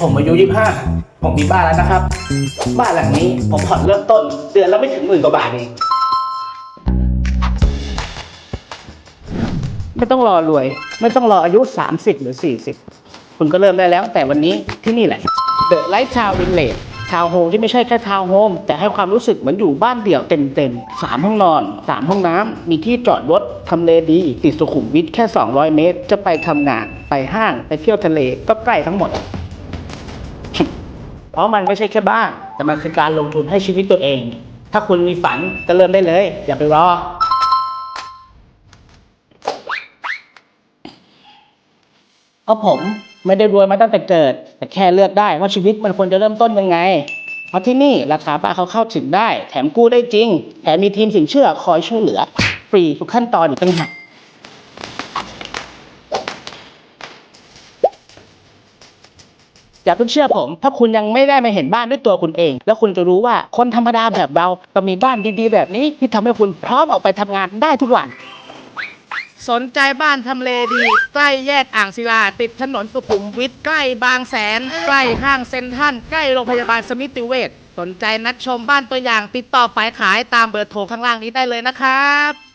ผมอายุยี่ห้าผมมีบ้านแล้วนะครับ บ้านหลังนี้ผมผ่อนเริ่มต้น เดือนละไม่ถึงหมื่นกว่าบาทเอง ไม่ต้องรอรวย ไม่ต้องรออายุ 30 หรือ 40 คุณก็เริ่มได้แล้ว แต่วันนี้ที่นี่แหละ The Light Town Village ทาวน์โฮมที่ไม่ใช่แค่ทาวน์โฮมแต่ให้ความรู้สึกเหมือนอยู่บ้านเดี่ยวเต็มๆสามห้องนอนสามห้องน้ำมีที่จอดรถทำเลดีติดสุขุมวิทแค่ 200 เมตร จะไปทำงานไปห้างไปเที่ยวทะเลก็ใกล้ทั้งหมด เพราะมันไม่ใช่แค่บ้านแต่มันคือการลงทุนให้ชีวิตตัวเอง ถ้าคุณมีฝันก็เริ่มได้เลย อย่าไปรอเพราะผม ไม่ได้รวยมาตั้งแต่เกิด แต่แค่เลือกได้ว่าชีวิตมันควรจะเริ่มต้นยังไง เพราะที่นี่ราคาบ้าเขาเข้าถึงได้ แถมกู้ได้จริง แถมมีทีมสินเชื่อคอยช่วยเหลือ ฟรีทุกขั้นตอนตั้งหากอย่าเพิ่งเชื่อผม ถ้าคุณยังไม่ได้มาเห็นบ้านด้วยตัวคุณเอง แล้วคุณจะรู้ว่าคนธรรมดาแบบเราก็มีบ้านดีๆ แบบนี้ที่ทำให้คุณพร้อมออกไปทำงานได้ทุกวัน สนใจบ้านทำเลดี ใกล้แยกอ่างศิลา ติดถนนสุขุมวิทใกล้บางแสน ใกล้ห้างเซ็นทรัลใกล้โรงพยาบาลสมิติเวชสนใจนัดชมบ้านตัวอย่างติดต่อฝ่ายขายตามเบอร์โทรข้างล่างนี้ได้เลยนะครับ